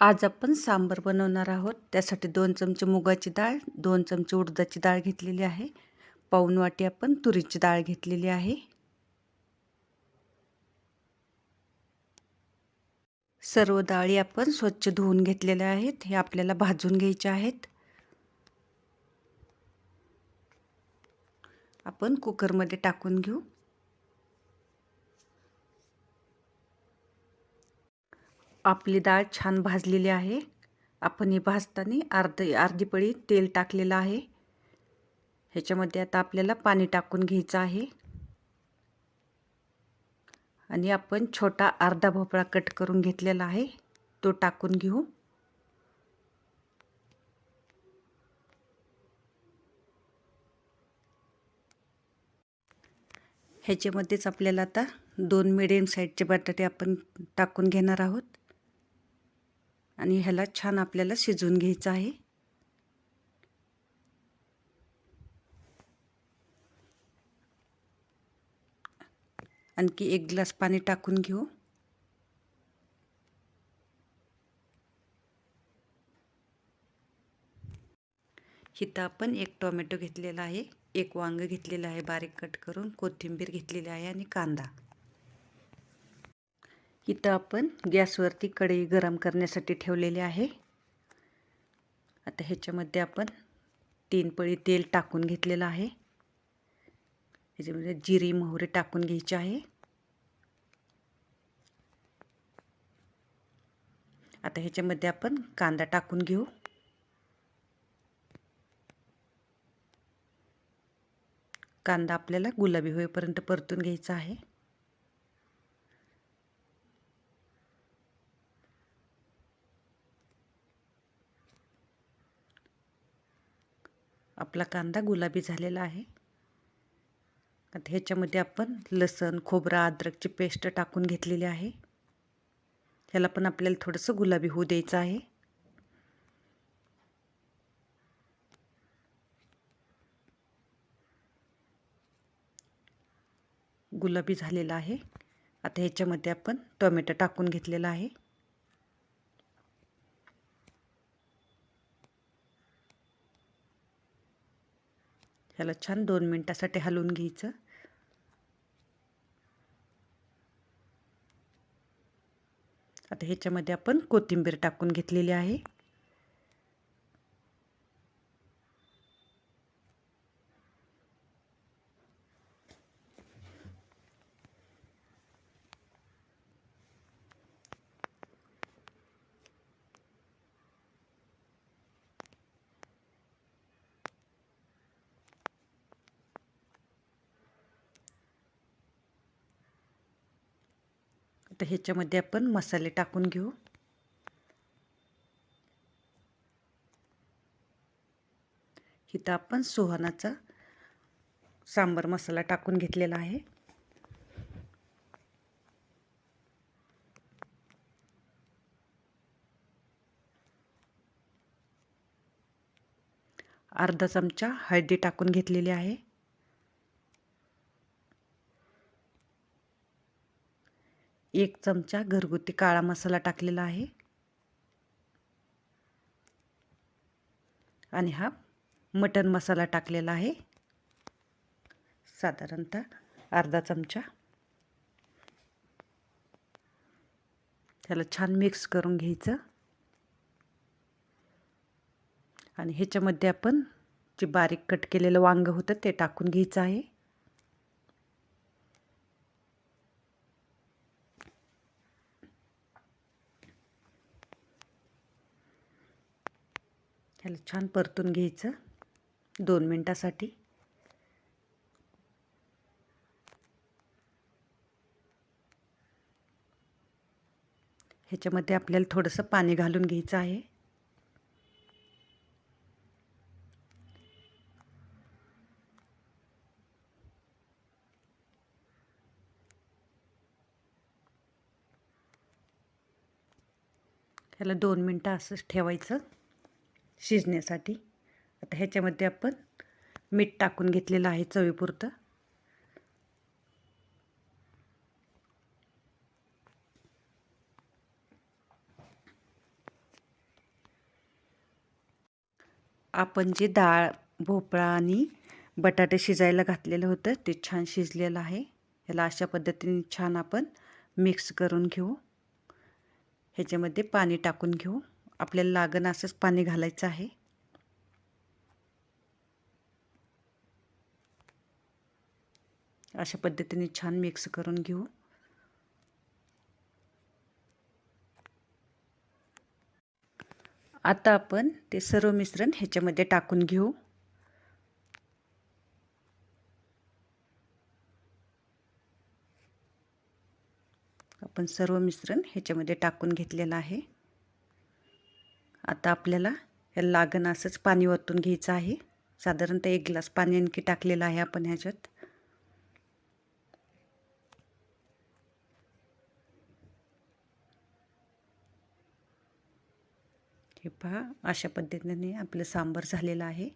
आज आपण सांबर बनवणार आहोत. त्यासाठी दोन चमचे मुगाची डाळ दोन चमचे उडदाची डाळ घेतलेली आहे. पाऊन वाटी आपण तुरीची डाळ घेतलेली आहे. सर्व डाळी आपण स्वच्छ धुवून घेतलेल्या आहेत. हे आपल्याला भाजून घ्यायचे आहेत. आपण कुकरमध्ये टाकून घेऊ. आपली डाळ छान भाजलेली आहे. आपण ही भाजताना अर्धी अर्धी पळी तेल टाकलेलं आहे. ह्याच्यामध्ये आता आपल्याला पाणी टाकून घ्यायचं आहे. आणि आपण छोटा अर्धा भोपळा कट करून घेतलेला आहे. तो टाकून घेऊ. ह्याच्यामध्येच आपल्याला आता दोन मिडियम साईजचे बटाटे आपण टाकून घेणार आहोत. आणि ह्याला छान आपल्याला शिजवून घ्यायचं आहे. आणखी एक ग्लास पाणी टाकून घेऊ. इथं आपण एक टोमॅटो घेतलेला आहे एक वांग घेतलेलं आहे बारीक कट करून कोथिंबीर घेतलेली आहे आणि कांदा. इथं आपण गॅसवरती कढई गरम करण्यासाठी ठेवलेली आहे. आता ह्याच्यामध्ये आपण तीन पळी तेल टाकून घेतलेलं आहे. ह्याच्यामध्ये जिरी मोहरी टाकून घ्यायची आहे. आता ह्याच्यामध्ये आपण कांदा टाकून घेऊ. कांदा आपल्याला गुलाबी होईपर्यंत परतून घ्यायचा आहे. आपला कांदा गुलाबी झालेला आहे. आता ह्याच्यामध्ये आपण लसण खोबरं अद्रकची पेस्ट टाकून घेतलेली आहे. ह्याला पण आपल्याला थोडंसं गुलाबी होऊ द्यायचं आहे. गुलाबी झालेला आहे. आता ह्याच्यामध्ये आपण टोमॅटो टाकून घेतलेला आहे. याला छान दोन मिनटासाठी हलवून घ्यायचं. आता ह्याच्यामध्ये आपण कोथिंबीर टाकून घेतलेली आहे. आता ह्याच्यामध्ये आपण मसाले टाकून घेऊ. इथं आपण सुहानाचा सांबर मसाला टाकून घेतलेला आहे. अर्धा चमचा हळदी टाकून घेतलेली आहे. एक चमचा घरगुती काळा मसाला टाकलेला आहे. आणि हा मटन मसाला टाकलेला आहे. साधारणतः अर्धा चमचा. त्याला छान मिक्स करून घ्यायचं. आणि ह्याच्यामध्ये आपण जे बारीक कट केलेलं वांग होतं ते टाकून घ्यायचं आहे. ह्याला छान परतून घ्यायचं. दोन मिनटासाठी. ह्याच्यामध्ये आपल्याला थोडंसं पाणी घालून घ्यायचं आहे. ह्याला दोन मिनटं असंच ठेवायचं. शिजण्यासाठी. आता ह्याच्यामध्ये आपण मीठ टाकून घेतलेलं आहे चवीपुरतं. आपण जे डाळ भोपळा आणि बटाटे शिजायला घातलेलं होतं ते छान शिजलेलं आहे. ह्याला अशा पद्धतीने छान आपण मिक्स करून घेऊ. ह्याच्यामध्ये पाणी टाकून घेऊ. आपल्याला लागण असंच पाणी घालायचं आहे. अशा पद्धतीने छान मिक्स करून घेऊ. आता आपण ते सर्व मिश्रण ह्याच्यामध्ये टाकून घेऊ. आपण सर्व मिश्रण ह्याच्यामध्ये टाकून घेतलेलं आहे. आता आपल्याला या लागण असंच पाणी वरतून घ्यायचं आहे. साधारणतः एक ग्लास पाणी आणखी टाकलेलं आहे आपण ह्याच्यात. हे पहा अशा पद्धतीने आपलं सांबर झालेलं आहे.